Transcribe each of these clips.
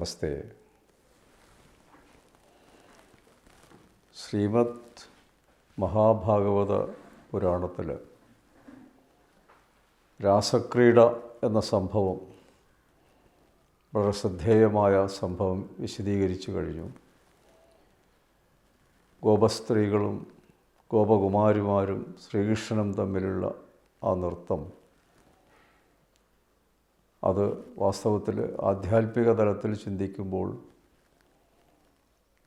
നമസ്തേ. ശ്രീമദ് മഹാഭാഗവത പുരാണത്തിൽ രാസക്രീഡ എന്ന സംഭവം വളരെ ശ്രദ്ധേയമായ സംഭവം വിശദീകരിച്ചു കഴിഞ്ഞു. ഗോപസ്ത്രീകളും ഗോപകുമാരിമാരും ശ്രീകൃഷ്ണനും തമ്മിലുള്ള ആ നൃത്തം അത് വാസ്തവത്തിൽ ആധ്യാത്മിക തലത്തിൽ ചിന്തിക്കുമ്പോൾ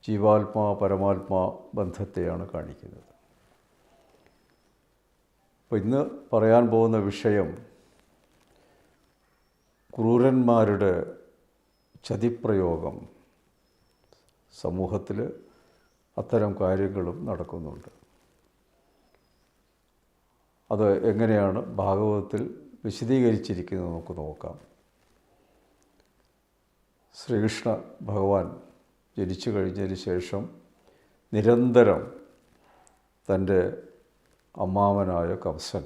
ജീവാത്മാ പരമാത്മാ ബന്ധത്തെയാണ് കാണിക്കുന്നത്. അപ്പോൾ ഇന്ന് പറയാൻ പോകുന്ന വിഷയം ക്രൂരന്മാരുടെ ചതിപ്രയോഗം സമൂഹത്തിൽ അത്തരം കാര്യങ്ങളും നടക്കുന്നുണ്ട്. അത് എങ്ങനെയാണ് ഭാഗവതത്തിൽ വിശദീകരിച്ചിരിക്കുന്നത് നമുക്ക് നോക്കാം. ശ്രീകൃഷ്ണ ഭഗവാൻ ജനിച്ചു കഴിഞ്ഞതിന് ശേഷം നിരന്തരം തന്റെ അമ്മാവനായ കംസൻ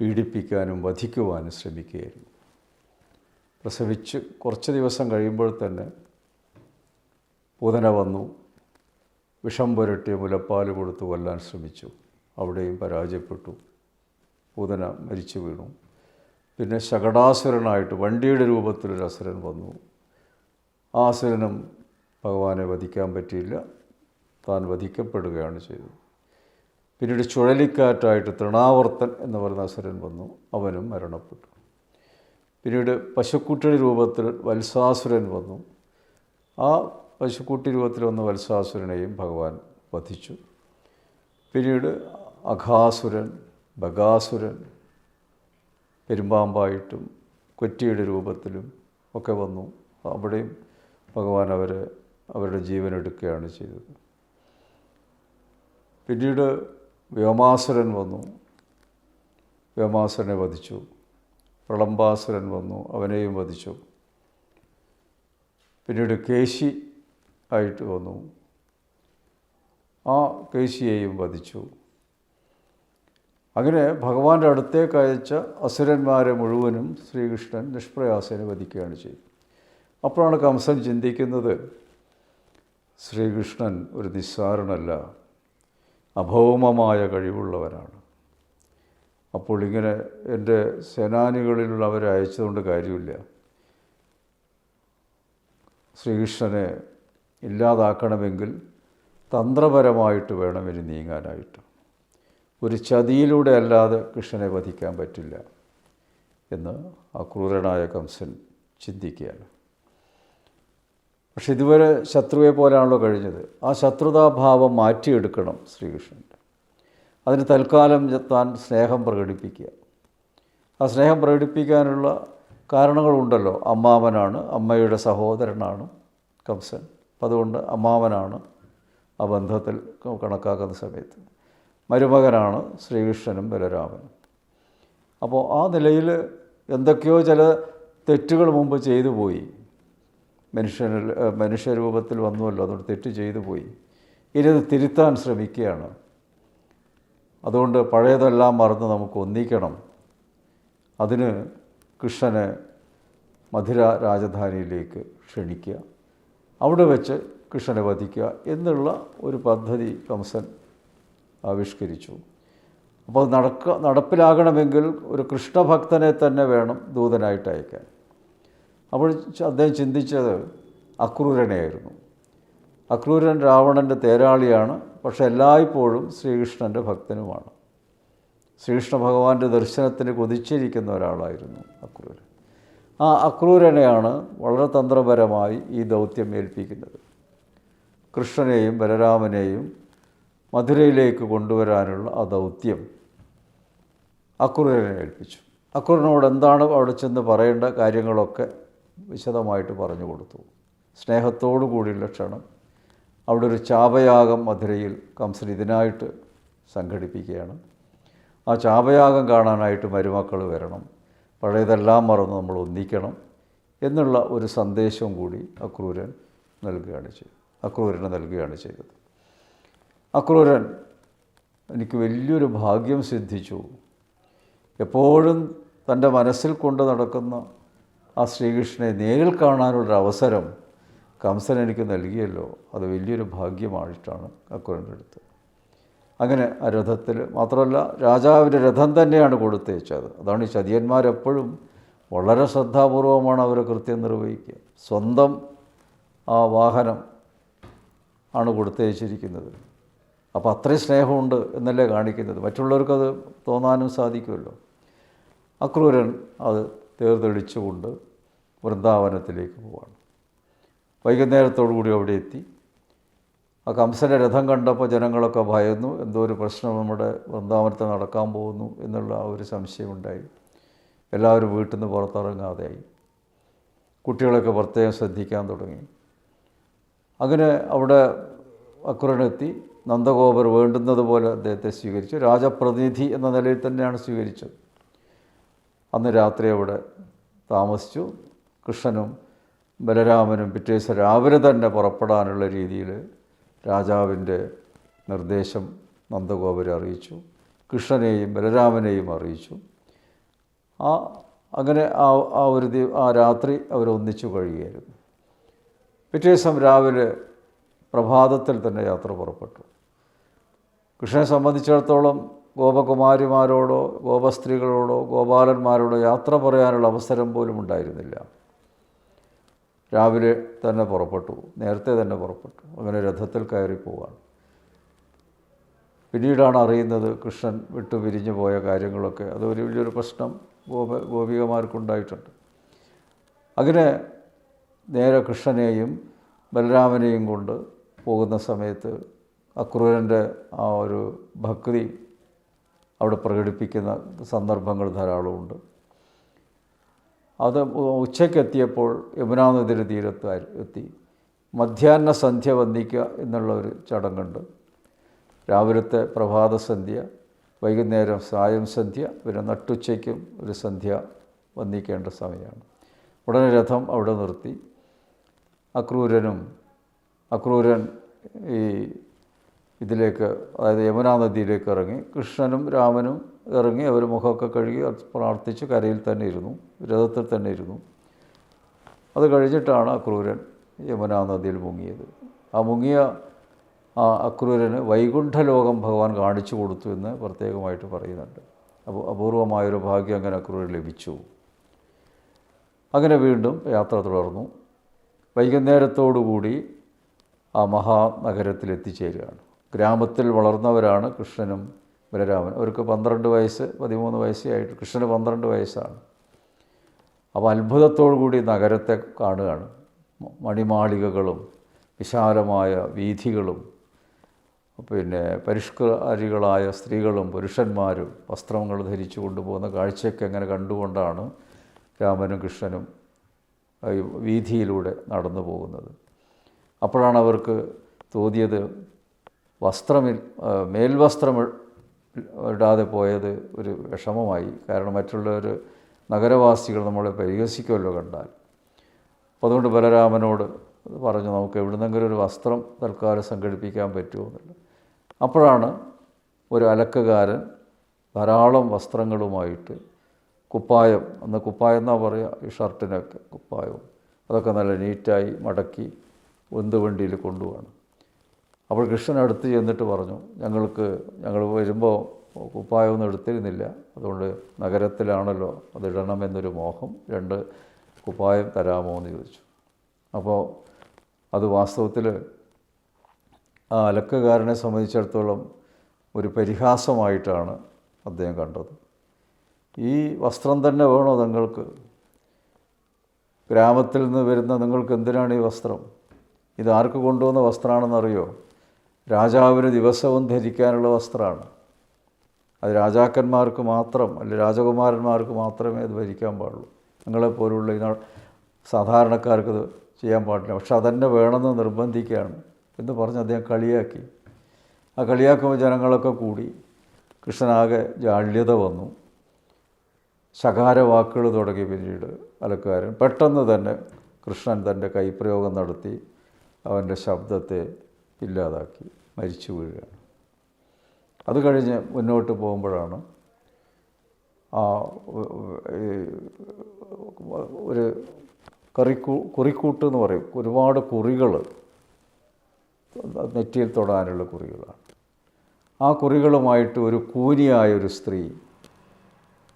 പീഡിപ്പിക്കാനും വധിക്കുവാനും ശ്രമിക്കുകയായിരുന്നു. പ്രസവിച്ച് കുറച്ച് ദിവസം കഴിയുമ്പോൾ തന്നെ പൂതന വന്നു വിഷം പുരട്ടി മുലപ്പാൽ കൊടുത്ത് കൊല്ലാൻ ശ്രമിച്ചു. അവിടെയും പരാജയപ്പെട്ടു. പൂതന മരിച്ചു വീണു. പിന്നെ ശകടാസുരനായിട്ട് വണ്ടിയുടെ രൂപത്തിലൊരു അസുരൻ വന്നു. ആ അസുരനും ഭഗവാനെ വധിക്കാൻ പറ്റിയില്ല. താൻ വധിക്കപ്പെടുകയാണ് ചെയ്തത്. പിന്നീട് ചുഴലിക്കാറ്റായിട്ട് തൃണാവർത്തൻ എന്ന് പറയുന്ന അസുരൻ വന്നു. അവനും മരണപ്പെട്ടു. പിന്നീട് പശുക്കുട്ടിയുടെ രൂപത്തിൽ വത്സാസുരൻ വന്നു. ആ പശുക്കുട്ടി രൂപത്തിൽ വന്ന വത്സാസുരനെയും ഭഗവാൻ വധിച്ചു. പിന്നീട് അഘാസുരൻ ബഗാസുരൻ പെരുമ്പാമ്പായിട്ടും കൊറ്റിയുടെ രൂപത്തിലും ഒക്കെ വന്നു. അവിടെയും ഭഗവാൻ അവരെ അവരുടെ ജീവൻ എടുക്കുകയാണ് ചെയ്തത്. പിന്നീട് വ്യോമാസുരൻ വന്നു. വ്യോമാസുരനെ വധിച്ചു. പ്രളംബാസുരൻ വന്നു. അവനെയും വധിച്ചു. പിന്നീട് കേശി ആയിട്ട് വന്നു. ആ കേശിയെയും വധിച്ചു. അങ്ങനെ ഭഗവാന്റെ അടുത്തേക്ക് അയച്ച അസുരന്മാരെ മുഴുവനും ശ്രീകൃഷ്ണൻ നിഷ്പ്രയാസേന വധിക്കുകയാണ് ചെയ്തത്. അപ്പോഴാണ് കംസൻ ചിന്തിക്കുന്നത് ശ്രീകൃഷ്ണൻ ഒരു നിസ്സാരനല്ല അഭൗമമായ കഴിവുള്ളവനാണ്. അപ്പോൾ ഇങ്ങനെ എന്റെ സേനാനികളിലുള്ളവരെ അയച്ചതുകൊണ്ട് കാര്യമില്ല. ശ്രീകൃഷ്ണനെ ഇല്ലാതാക്കണമെങ്കിൽ തന്ത്രപരമായിട്ട് വേണം ഇനി നീങ്ങാനായിട്ട്. ഒരു ചതിയിലൂടെ അല്ലാതെ കൃഷ്ണനെ വധിക്കാൻ പറ്റില്ല എന്ന് ആ ക്രൂരനായ കംസൻ ചിന്തിക്കുകയാണ്. പക്ഷെ ഇതുവരെ ശത്രുവെ പോലാണല്ലോ കഴിഞ്ഞത്. ആ ശത്രുതാഭാവം മാറ്റിയെടുക്കണം ശ്രീകൃഷ്ണന്റെ. അതിന് തൽക്കാലം താൻ സ്നേഹം പ്രകടിപ്പിക്കുക. ആ സ്നേഹം പ്രകടിപ്പിക്കാനുള്ള കാരണങ്ങളുണ്ടല്ലോ. അമ്മാവനാണ് അമ്മയുടെ സഹോദരനാണ് കംസൻ. അതുകൊണ്ട് അമ്മാവനാണ് ആ ബന്ധത്തിൽ കണക്കാക്കുന്ന സമയത്ത്. മരുമകനാണ് ശ്രീകൃഷ്ണനും ബലരാമനും. അപ്പോൾ ആ നിലയിൽ എന്തൊക്കെയോ ചില തെറ്റുകൾ മുമ്പ് ചെയ്തു പോയി. മനുഷ്യനിൽ മനുഷ്യരൂപത്തിൽ വന്നുവല്ലോ അതുകൊണ്ട് തെറ്റ് ചെയ്തു പോയി. ഇനി അത് തിരുത്താൻ ശ്രമിക്കുകയാണ്. അതുകൊണ്ട് പഴയതെല്ലാം മറന്ന് നമുക്ക് ഒന്നിക്കണം. അതിന് കൃഷ്ണനെ മധുര രാജധാനിയിലേക്ക് ക്ഷണിക്കുക. അവിടെ വെച്ച് കൃഷ്ണനെ വധിക്കുക എന്നുള്ള ഒരു പദ്ധതി കംസൻ ആവിഷ്കരിച്ചു. അപ്പോൾ നടക്ക നടപ്പിലാകണമെങ്കിൽ ഒരു കൃഷ്ണഭക്തനെ തന്നെ വേണം ദൂതനായിട്ട് അയക്കാൻ. അപ്പോൾ അദ്ദേഹം ചിന്തിച്ചത് അക്രൂരനെയായിരുന്നു. അക്രൂരൻ രാവണന്റെ തേരാളിയാണ് പക്ഷെ എല്ലായ്പ്പോഴും ശ്രീകൃഷ്ണന്റെ ഭക്തനുമാണ്. ശ്രീകൃഷ്ണ ഭഗവാന്റെ ദർശനത്തിന് കൊതിച്ചിരിക്കുന്ന ഒരാളായിരുന്നു അക്രൂരൻ. ആ അക്രൂരനെയാണ് വളരെ തന്ത്രപരമായി ഈ ദൗത്യം ഏൽപ്പിക്കുന്നത്. കൃഷ്ണനെയും ബലരാമനെയും മധുരയിലേക്ക് കൊണ്ടുവരാനുള്ള ആ ദൗത്യം അക്രൂരനെ ഏൽപ്പിച്ചു. അക്രൂരനോട് എന്താണ് അവിടെ ചെന്ന് പറയേണ്ട കാര്യങ്ങളൊക്കെ വിശദമായിട്ട് പറഞ്ഞു കൊടുത്തു. സ്നേഹത്തോടു കൂടിയുള്ള ക്ഷണം. അവിടെ ഒരു ചാപയാഗം മധുരയിൽ കംസൻ ഇതിനായിട്ട് സംഘടിപ്പിക്കുകയാണ്. ആ ചാപയാഗം കാണാനായിട്ട് മരുമക്കൾ വരണം. പഴയതെല്ലാം മറന്ന് നമ്മൾ ഒന്നിക്കണം എന്നുള്ള ഒരു സന്ദേശവും കൂടി അക്രൂരൻ നൽകുകയാണ് ചെയ്തത് അക്രൂരന് നൽകുകയാണ് ചെയ്തത്. അക്രൂരൻ എനിക്ക് വലിയൊരു ഭാഗ്യം സിദ്ധിച്ചു. എപ്പോഴും തന്റെ മനസ്സിൽ കൊണ്ട് നടക്കുന്ന ആ ശ്രീകൃഷ്ണനെ നേരിൽ കാണാനുള്ളൊരവസരം കംസൻ എനിക്ക് നൽകിയല്ലോ. അത് വലിയൊരു ഭാഗ്യമായിട്ടാണ് അക്രൂരന്റെ അടുത്ത്. അങ്ങനെ ആ രഥത്തിൽ മാത്രമല്ല രാജാവിന്റെ രഥം തന്നെയാണ് കൊടുത്തയച്ചത് അതാണ് ഈ ചതിയന്മാരെപ്പോഴും വളരെ ശ്രദ്ധാപൂർവമാണ് അവരെ കൃത്യം നിർവഹിക്കുക. സ്വന്തം ആ വാഹനം ആണ് കൊടുത്തയച്ചിരിക്കുന്നത് അപ്പോൾ അത്രയും സ്നേഹമുണ്ട് എന്നല്ലേ കാണിക്കുന്നത്. മറ്റുള്ളവർക്കത് തോന്നാനും സാധിക്കുമല്ലോ. അക്രൂരൻ അത് തേർതെളിച്ചുകൊണ്ട് വൃന്ദാവനത്തിലേക്ക് പോവാണ്. വൈകുന്നേരത്തോടു കൂടി അവിടെ എത്തി. ആ കംസന്റെ രഥം കണ്ടപ്പോൾ ജനങ്ങളൊക്കെ ഭയന്നു. എന്തോ ഒരു പ്രശ്നം നമ്മുടെ വൃന്ദാവനത്തിൽ നടക്കാൻ പോകുന്നു എന്നുള്ള ആ ഒരു സംശയമുണ്ടായി. എല്ലാവരും വീട്ടിൽ നിന്ന് പുറത്തിറങ്ങാതെയായി. കുട്ടികളൊക്കെ പ്രത്യേകം ശ്രദ്ധിക്കാൻ തുടങ്ങി. അങ്ങനെ അവിടെ അക്രനെത്തി നന്ദഗോപർ വേണ്ടുന്നത് പോലെ അദ്ദേഹത്തെ സ്വീകരിച്ചു. രാജപ്രതിനിധി എന്ന നിലയിൽ തന്നെയാണ് സ്വീകരിച്ചത്. അന്ന് രാത്രി അവിടെ താമസിച്ചു. കൃഷ്ണനും ബലരാമനും പിറ്റേ ദിവസം രാവിലെ തന്നെ പുറപ്പെടാനുള്ള രീതിയിൽ രാജാവിന്റെ നിർദ്ദേശം നന്ദഗോപരെ അറിയിച്ചു. കൃഷ്ണനെയും ബലരാമനെയും അറിയിച്ചു. ആ അങ്ങനെ ആ ആ ഒരു ആ രാത്രി അവരൊന്നിച്ചു കഴിയുകയായിരുന്നു. പിറ്റേ ദിവസം രാവിലെ പ്രഭാതത്തിൽ തന്നെ യാത്ര പുറപ്പെട്ടു. കൃഷ്ണനെ സംബന്ധിച്ചിടത്തോളം ഗോപകുമാരിമാരോടോ ഗോപസ്ത്രീകളോടോ ഗോപാലന്മാരോടോ യാത്ര പറയാനുള്ള അവസരം പോലും ഉണ്ടായിരുന്നില്ല. രാവിലെ തന്നെ പുറപ്പെട്ടു. നേരത്തെ തന്നെ പുറപ്പെട്ടു. അങ്ങനെ രഥത്തിൽ കയറി പിന്നീടാണ് അറിയുന്നത് കൃഷ്ണൻ വിട്ടു പിരിഞ്ഞു പോയ കാര്യങ്ങളൊക്കെ. അത് ഒരു വലിയൊരു പ്രശ്നം ഗോപ ഗോപികമാർക്കുണ്ടായിട്ടുണ്ട്. അങ്ങനെ നേരെ കൃഷ്ണനെയും ബലരാമനെയും കൊണ്ട് പോകുന്ന സമയത്ത് അക്രൂരന്റെ ആ ഒരു ഭക്തി അവിടെ പ്രകടിപ്പിക്കുന്ന സന്ദർഭങ്ങൾ ധാരാളമുണ്ട് അത് ഉച്ചയ്ക്കെത്തിയപ്പോൾ യമുനാ നദിയുടെ തീരത്ത് എത്തി. മധ്യാഹ്ന സന്ധ്യ വന്ദിക്കുക എന്നുള്ള ഒരു ചടങ്ങുണ്ട്. രാവിലത്തെ പ്രഭാത സന്ധ്യ വൈകുന്നേരം സായം സന്ധ്യ പിന്നെ നട്ടുച്ചയ്ക്കും ഒരു സന്ധ്യ വന്ദിക്കേണ്ട സമയമാണ്. ഉടനെ രഥം അവിടെ നിർത്തി. അക്രൂരനും അക്രൂരൻ ഈ ഇതിലേക്ക് അതായത് യമുനാ നദിയിലേക്ക് ഇറങ്ങി. കൃഷ്ണനും രാമനും ഇറങ്ങി അവർ മുഖമൊക്കെ കഴുകി പ്രാർത്ഥിച്ച് കരയിൽ തന്നെ ഇരുന്നു രഥത്തിൽ തന്നെ ഇരുന്നു. അത് കഴിഞ്ഞിട്ടാണ് അക്രൂരൻ യമുനാ നദിയിൽ മുങ്ങിയത്. ആ മുങ്ങിയ ആ അക്രൂരന് വൈകുണ്ഠലോകം ഭഗവാൻ കാണിച്ചു കൊടുത്തു എന്ന് പ്രത്യേകമായിട്ട് പറയുന്നുണ്ട്. അപ്പോൾ അപൂർവമായൊരു ഭാഗ്യം അങ്ങനെ അക്രൂരൻ ലഭിച്ചു. അങ്ങനെ വീണ്ടും യാത്ര തുടർന്നു. വൈകുന്നേരത്തോടുകൂടി ആ മഹാനഗരത്തിൽ എത്തിച്ചേരുകയാണ്. ഗ്രാമത്തിൽ വളർന്നവരാണ് കൃഷ്ണനും ബലരാമൻ. അവർക്ക് പന്ത്രണ്ട് വയസ്സ് പതിമൂന്ന് വയസ്സേ ആയിട്ട് കൃഷ്ണന് പന്ത്രണ്ട് വയസ്സാണ്. അപ്പോൾ അത്ഭുതത്തോടു കൂടി നഗരത്തെ കാണുകയാണ്. മണിമാളികകളും വിശാലമായ വീഥികളും പിന്നെ പരിഷ്കാരികളായ സ്ത്രീകളും പുരുഷന്മാരും വസ്ത്രങ്ങൾ ധരിച്ചു കൊണ്ടുപോകുന്ന കാഴ്ചയൊക്കെ അങ്ങനെ കണ്ടുകൊണ്ടാണ് രാമനും കൃഷ്ണനും വീഥിയിലൂടെ നടന്നു പോകുന്നത്. അപ്പോഴാണ് അവർക്ക് തോന്നിയത് വസ്ത്രമിൽ മേൽവസ്ത്രം ഇടാതെ പോയത് ഒരു വിഷമമായി. കാരണം മറ്റുള്ളവർ നഗരവാസികൾ നമ്മളെ പരിഹസിക്കുമല്ലോ കണ്ടാൽ. അപ്പോൾ അതുകൊണ്ട് ബലരാമനോട് പറഞ്ഞു നമുക്ക് എവിടുന്നെങ്കിലും ഒരു വസ്ത്രം തൽക്കാലം സംഘടിപ്പിക്കാൻ പറ്റുമോ? അപ്പോഴാണ് ഒരു അലക്കുകാരൻ ധാരാളം വസ്ത്രങ്ങളുമായിട്ട് കുപ്പായം അന്ന് കുപ്പായം എന്നാ പറയുക ഈ ഷർട്ടിനൊക്കെ കുപ്പായവും അതൊക്കെ നല്ല നീറ്റായി മടക്കി ഉന്തുവണ്ടിയിൽ കൊണ്ടുപോകണം. അപ്പോൾ കൃഷ്ണൻ അടുത്ത് ചെന്നിട്ട് പറഞ്ഞു ഞങ്ങൾക്ക് ഞങ്ങൾ വരുമ്പോൾ കുപ്പായമൊന്നും എടുത്തിരുന്നില്ല. അതുകൊണ്ട് നഗരത്തിലാണല്ലോ അതിടണമെന്നൊരു മോഹം രണ്ട് കുപ്പായം തരാമോ എന്ന് ചോദിച്ചു. അപ്പോൾ അത് വാസ്തവത്തിൽ ആ അലക്കുകാരനെ സംബന്ധിച്ചിടത്തോളം ഒരു പരിഹാസമായിട്ടാണ് അദ്ദേഹം കണ്ടത്. ഈ വസ്ത്രം തന്നെ വേണോ നിങ്ങൾക്ക് ഗ്രാമത്തിൽ നിന്ന് വരുന്ന നിങ്ങൾക്ക് എന്തിനാണ് ഈ വസ്ത്രം? ഇത് ആർക്ക് കൊണ്ടുവന്ന വസ്ത്രമാണെന്നറിയോ രാജാവിന് ദിവസവും ധരിക്കാനുള്ള വസ്ത്രമാണ്. അത് രാജാക്കന്മാർക്ക് മാത്രം അല്ലെ രാജകുമാരന്മാർക്ക് മാത്രമേ അത് ധരിക്കാൻ പാടുള്ളൂ. നിങ്ങളെപ്പോലുള്ള ഈ സാധാരണക്കാർക്ക് ഇത് ചെയ്യാൻ പാടില്ല. പക്ഷെ അതന്നെ വേണമെന്ന് നിർബന്ധിക്കുകയാണ് എന്ന് പറഞ്ഞ് അദ്ദേഹം കളിയാക്കി. ആ കളിയാക്കുമ്പോൾ ജനങ്ങളൊക്കെ കൂടി കൃഷ്ണനാകെ ജാള്യത വന്നു. ശകാര വാക്കുകൾ തുടങ്ങി പിന്നീട് അലക്കാരൻ. പെട്ടെന്ന് തന്നെ കൃഷ്ണൻ തന്റെ കൈപ്രയോഗം നടത്തി അവന്റെ ശബ്ദത്തെ ഇല്ലാതാക്കി. മരിച്ചു വീഴുകയാണ്. അത് കഴിഞ്ഞ് മുന്നോട്ട് പോകുമ്പോഴാണ് ആ ഒരു കറിക്കൂ കുറിക്കൂട്ട് എന്ന് പറയും. ഒരുപാട് കുറികൾ നെറ്റിയിൽ തൊടാനുള്ള കുറികളാണ്. ആ കുറികളുമായിട്ട് ഒരു കൂനിയായ ഒരു സ്ത്രീ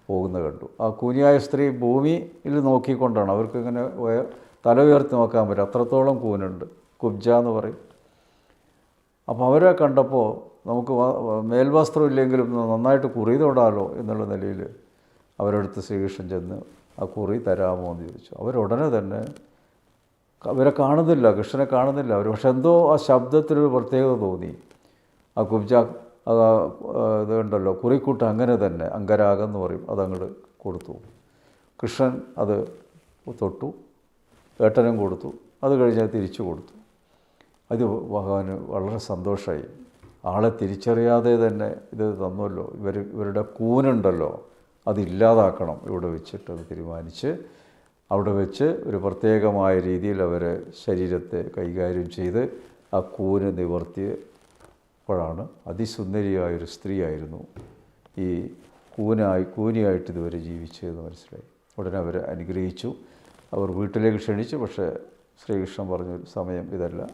പോകുന്ന കണ്ടു. ആ കൂനിയായ സ്ത്രീ ഭൂമിയിൽ നോക്കിക്കൊണ്ടാണ്. അവർക്ക് ഇങ്ങനെ ഉയ- തല ഉയർത്തി നോക്കാൻ പറ്റും അത്രത്തോളം കൂനുണ്ട്. കുബ്ജ എന്ന് പറയും. അപ്പോൾ അവരെ കണ്ടപ്പോൾ നമുക്ക് മേൽവസ്ത്രം ഇല്ലെങ്കിലും നന്നായിട്ട് കുറി തൊടാലോ എന്നുള്ള നിലയിൽ അവരടുത്ത് ശ്രീകൃഷ്ണൻ ചെന്ന് ആ കുറി തരാമോ എന്ന് ചോദിച്ചു. അവരുടനെ തന്നെ അവരെ കാണുന്നില്ല കൃഷ്ണനെ കാണുന്നില്ല. അവർ പക്ഷെ എന്തോ ആ ശബ്ദത്തിനൊരു പ്രത്യേകത തോന്നി. ആ കുബ്ജ ആ, ഉണ്ടല്ലോ കുറിക്കൂട്ട് അങ്ങനെ തന്നെ അങ്കരാഗം എന്ന് പറയും അതങ്ങോട്ട് കൊടുത്തു. കൃഷ്ണൻ അത് തൊട്ടു ഏട്ടനും കൊടുത്തു. അത് കഴിഞ്ഞാൽ തിരിച്ചു കൊടുത്തു. അത് ഭഗവാന് വളരെ സന്തോഷമായി ആളെ തിരിച്ചറിയാതെ തന്നെ ഇത് തന്നല്ലോ. ഇവർ ഇവരുടെ കൂനുണ്ടല്ലോ. അതില്ലാതാക്കണം ഇവിടെ വെച്ചിട്ട് അത് തീരുമാനിച്ച് അവിടെ വെച്ച് ഒരു പ്രത്യേകമായ രീതിയിൽ അവരെ ശരീരത്തെ കൈകാര്യം ചെയ്ത് ആ കൂന് നിവർത്തിയപ്പോഴാണ് അതിസുന്ദരിയായൊരു സ്ത്രീയായിരുന്നു ഈ കൂനായി കൂനിയായിട്ട് ഇതുവരെ ജീവിച്ചതെന്ന് മനസ്സിലായി. ഉടനെ അവരെ അനുഗ്രഹിച്ചു. അവർ വീട്ടിലേക്ക് ക്ഷണിച്ചു. പക്ഷേ ശ്രീകൃഷ്ണൻ പറഞ്ഞു സമയം ഇതല്ല.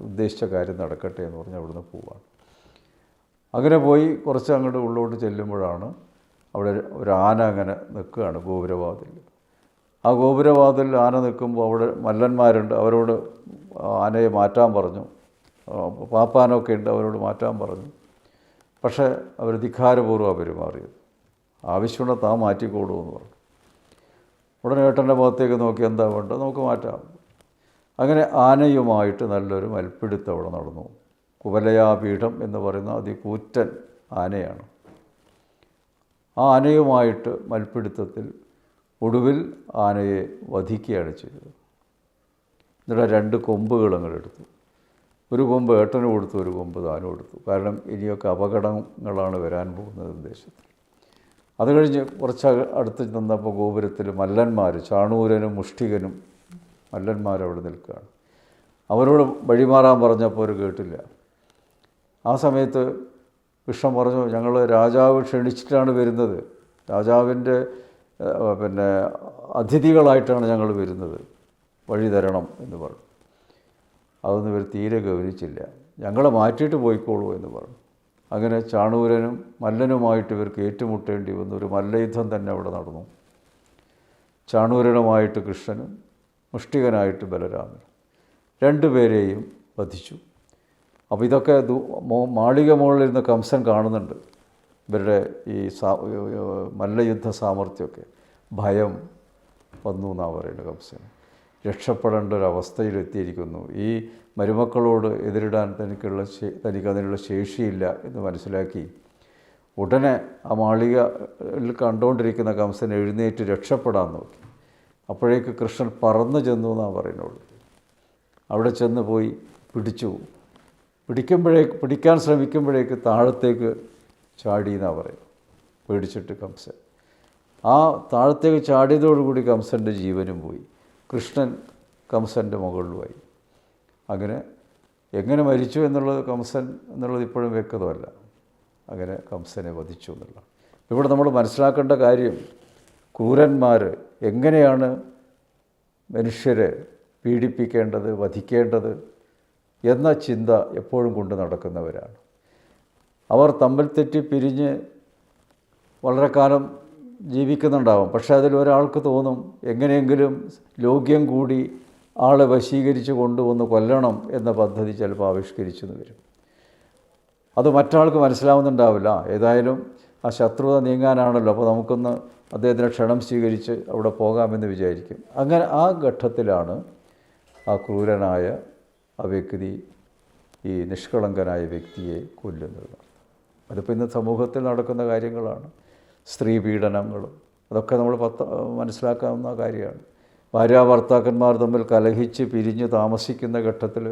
ഉദ്ദേശിച്ച കാര്യം നടക്കട്ടെ എന്ന് പറഞ്ഞ് അവിടുന്ന് പോവാണ്. അങ്ങനെ പോയി കുറച്ച് അങ്ങോട്ട് ഉള്ളോട്ട് ചെല്ലുമ്പോഴാണ് അവിടെ ഒരു ആന അങ്ങനെ നിൽക്കുകയാണ് ഗോപുരവാതിൽ. ആ ഗോപുരവാതിൽ ആന നിൽക്കുമ്പോൾ അവിടെ മല്ലന്മാരുണ്ട്. അവരോട് ആനയെ മാറ്റാൻ പറഞ്ഞു. പാപ്പാനൊക്കെ ഉണ്ട് അവരോട് മാറ്റാൻ പറഞ്ഞു. പക്ഷേ അവർ ധിക്കാരപൂർവം പെരുമാറിയത്. ആവശ്യമുണ്ട് താ മാറ്റിക്കോളൂ എന്ന് പറഞ്ഞു. ഉടനെ ഏട്ടന്റെ ഭാഗത്തേക്ക് നോക്കി എന്താ വേണ്ടത്? നമുക്ക് മാറ്റാം. അങ്ങനെ ആനയുമായിട്ട് നല്ലൊരു മൽപ്പിടുത്തം അവിടെ നടന്നു. കുവലയാപീഠം എന്ന് പറയുന്ന അതികൂറ്റൻ ആനയാണ്. ആ ആനയുമായിട്ട് മൽപ്പിടുത്തത്തിൽ ഒടുവിൽ ആനയെ വധിക്കുകയാണ് ചെയ്തത്. എന്നിട്ട് രണ്ട് കൊമ്പുകൾ അങ്ങോട്ട് എടുത്തു. ഒരു കൊമ്പ് ഏട്ടന് കൊടുത്തു ഒരു കൊമ്പ് താനും കൊടുത്തു കാരണം ഇനിയൊക്കെ അപകടങ്ങളാണ് വരാൻ പോകുന്നത് ഉദ്ദേശത്തിൽ അത് കഴിഞ്ഞ് കുറച്ച് അടുത്ത് നിന്നപ്പോൾ ഗോപുരത്തിൽ മല്ലന്മാർ ചാണൂരനും മുഷ്ടികനും മല്ലന്മാരവിടെ നിൽക്കുകയാണ്. അവരോട് വഴിമാറാൻ പറഞ്ഞപ്പോൾ അവർ കേട്ടില്ല. ആ സമയത്ത് കൃഷ്ണൻ പറഞ്ഞു ഞങ്ങൾ രാജാവ് ക്ഷണിച്ചിട്ടാണ് വരുന്നത്. രാജാവിന്റെ പിന്നെ അതിഥികളായിട്ടാണ് ഞങ്ങൾ വരുന്നത്. വഴി തരണം എന്ന് പറഞ്ഞു. അതൊന്നും ഇവർ തീരെ ഗൗനിച്ചില്ല. ഞങ്ങളെ മാറ്റിയിട്ട് പോയിക്കോളൂ എന്ന് പറഞ്ഞു. അങ്ങനെ ചാണൂരനും മല്ലനുമായിട്ട് ഇവർക്ക് ഏറ്റുമുട്ടേണ്ടി വന്നു. ഒരു മല്ലയുദ്ധം തന്നെ അവിടെ നടന്നു. ചാണൂരനുമായിട്ട് കൃഷ്ണനും മുഷ്ടികനായിട്ട് ബലരാമൻ. രണ്ടുപേരെയും വധിച്ചു. അപ്പോൾ ഇതൊക്കെ മാളിക മുകളിലിരുന്ന് കംസൻ കാണുന്നുണ്ട്. ഇവരുടെ ഈ സാ മല്ലയുദ്ധ സാമർഥ്യമൊക്കെ. ഭയം വന്നു എന്നാണ് പറയുന്നത് കംസന് രക്ഷപ്പെടേണ്ട ഒരു അവസ്ഥയിലെത്തിയിരിക്കുന്നു ഈ മരുമക്കളോട് എതിരിടാൻ തനിക്കുള്ള തനിക്ക് അതിനുള്ള ശേഷിയില്ല എന്ന് മനസ്സിലാക്കി ഉടനെ ആ മാളികയിൽ കണ്ടുകൊണ്ടിരിക്കുന്ന കംസൻ എഴുന്നേറ്റ് രക്ഷപ്പെടാൻ നോക്കി. അപ്പോഴേക്ക് കൃഷ്ണൻ പറന്നു ചെന്നു എന്നാണ് പറയുന്നുള്ളൂ അവിടെ ചെന്ന് പോയി പിടിച്ചു. പിടിക്കുമ്പോഴേക്ക് പിടിക്കാൻ ശ്രമിക്കുമ്പോഴേക്ക് താഴത്തേക്ക് ചാടി എന്നാണ് പറയും പേടിച്ചിട്ട് കംസൻ. ആ താഴത്തേക്ക് ചാടിയതോടുകൂടി കംസന്റെ ജീവനും പോയി. കൃഷ്ണൻ കംസന്റെ മുകളിലുമായി. അങ്ങനെ എങ്ങനെ മരിച്ചു എന്നുള്ളത് കംസൻ എന്നുള്ളത് ഇപ്പോഴും വ്യക്തമല്ല. അങ്ങനെ കംസനെ വധിച്ചു എന്നുള്ളതാണ്. ഇവിടെ നമ്മൾ മനസ്സിലാക്കേണ്ട കാര്യം ക്രൂരന്മാർ എങ്ങനെയാണ് മനുഷ്യരെ പീഡിപ്പിക്കേണ്ടത് വധിക്കേണ്ടത് എന്ന ചിന്ത എപ്പോഴും കൊണ്ട് നടക്കുന്നവരാണ്. അവർ തമ്മിൽ തെറ്റി പിരിഞ്ഞ് വളരെ കാലം ജീവിക്കുന്നുണ്ടാവും. പക്ഷേ അതിൽ ഒരാൾക്ക് തോന്നും എങ്ങനെയെങ്കിലും ലോക്യം കൂടി ആളെ വശീകരിച്ച് കൊണ്ടുവന്ന് കൊല്ലണം എന്ന പദ്ധതി ചിലപ്പോൾ ആവിഷ്കരിച്ചെന്ന് വരും. അത് മറ്റാൾക്ക് മനസ്സിലാവുന്നുണ്ടാവില്ല. ഏതായാലും ആ ശത്രുത നീങ്ങാനാണല്ലോ. അപ്പോൾ നമുക്കൊന്ന് അദ്ദേഹത്തിനെ ക്ഷണം സ്വീകരിച്ച് അവിടെ പോകാമെന്ന് വിചാരിക്കും. അങ്ങനെ ആ ഘട്ടത്തിലാണ് ആ ക്രൂരനായ ആ വ്യക്തി ഈ നിഷ്കളങ്കനായ വ്യക്തിയെ കൊല്ലുന്നത്. അതിപ്പോൾ ഇന്ന് സമൂഹത്തിൽ നടക്കുന്ന കാര്യങ്ങളാണ്. സ്ത്രീ പീഡനങ്ങളും അതൊക്കെ നമ്മൾ പത്ത മനസ്സിലാക്കാവുന്ന കാര്യമാണ്. ഭാര്യ ഭർത്താക്കന്മാർ തമ്മിൽ കലഹിച്ച് പിരിഞ്ഞ് താമസിക്കുന്ന ഘട്ടത്തിൽ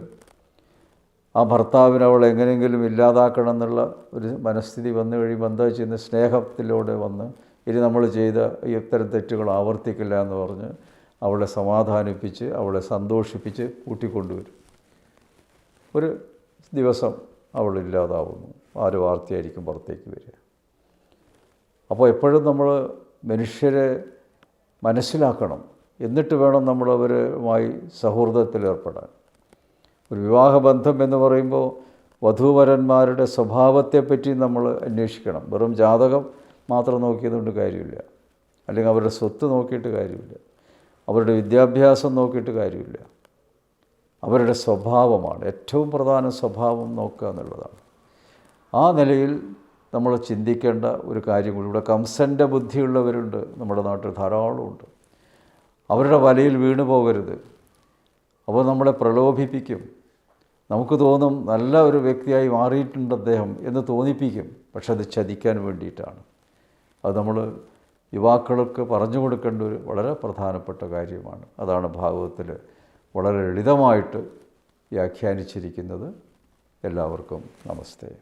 ആ ഭർത്താവിനെ അവൾ എങ്ങനെയെങ്കിലും ഇല്ലാതാക്കണം എന്നുള്ള ഒരു മനസ്ഥിതി വന്നു കഴിയുമ്പോൾ എന്താ ചെയ്യുന്നത്? സ്നേഹത്തിലൂടെ വന്ന് ഇനി നമ്മൾ ചെയ്ത ഇത്തരം തെറ്റുകൾ ആവർത്തിക്കില്ല എന്ന് പറഞ്ഞ് അവളെ സമാധാനിപ്പിച്ച് അവളെ സന്തോഷിപ്പിച്ച് കൂട്ടിക്കൊണ്ടുവരും. ഒരു ദിവസം അവൾ ഇല്ലാതാവുന്നു. ആ ഒരു വാർത്തയായിരിക്കും പുറത്തേക്ക് വരിക. അപ്പോൾ എപ്പോഴും നമ്മൾ മനുഷ്യരെ മനസ്സിലാക്കണം. എന്നിട്ട് വേണം നമ്മൾ അവരുമായി സൗഹൃദത്തിലേർപ്പെടാൻ ഒരു വിവാഹബന്ധം എന്ന് പറയുമ്പോൾ വധൂവരന്മാരുടെ സ്വഭാവത്തെപ്പറ്റി നമ്മൾ അന്വേഷിക്കണം. വെറും ജാതകം മാത്രം നോക്കിയതുകൊണ്ട് കാര്യമില്ല. അല്ലെങ്കിൽ അവരുടെ സ്വത്ത് നോക്കിയിട്ട് കാര്യമില്ല. അവരുടെ വിദ്യാഭ്യാസം നോക്കിയിട്ട് കാര്യമില്ല. അവരുടെ സ്വഭാവമാണ് ഏറ്റവും പ്രധാന സ്വഭാവം നോക്കുക എന്നുള്ളതാണ്. ആ നിലയിൽ നമ്മൾ ചിന്തിക്കേണ്ട ഒരു കാര്യം കൂടി. ഇവിടെ കംസന്റെ ബുദ്ധിയുള്ളവരുണ്ട്. നമ്മുടെ നാട്ടിൽ ധാരാളമുണ്ട്. അവരുടെ വലയിൽ വീണു പോകരുത്. അവർ നമ്മളെ പ്രലോഭിപ്പിക്കും. നമുക്ക് തോന്നും നല്ല ഒരു വ്യക്തിയായി മാറിയിട്ടുണ്ട് അദ്ദേഹം എന്ന് തോന്നിപ്പിക്കും. പക്ഷെ അത് ചതിക്കാൻ വേണ്ടിയിട്ടാണ്. അത് നമ്മൾ യുവാക്കൾക്ക് പറഞ്ഞു കൊടുക്കേണ്ട ഒരു വളരെ പ്രധാനപ്പെട്ട കാര്യമാണ്. അതാണ് ഭാഗവതത്തിൽ വളരെ ലളിതമായിട്ട് വ്യാഖ്യാനിച്ചിരിക്കുന്നത്. എല്ലാവർക്കും നമസ്തേ.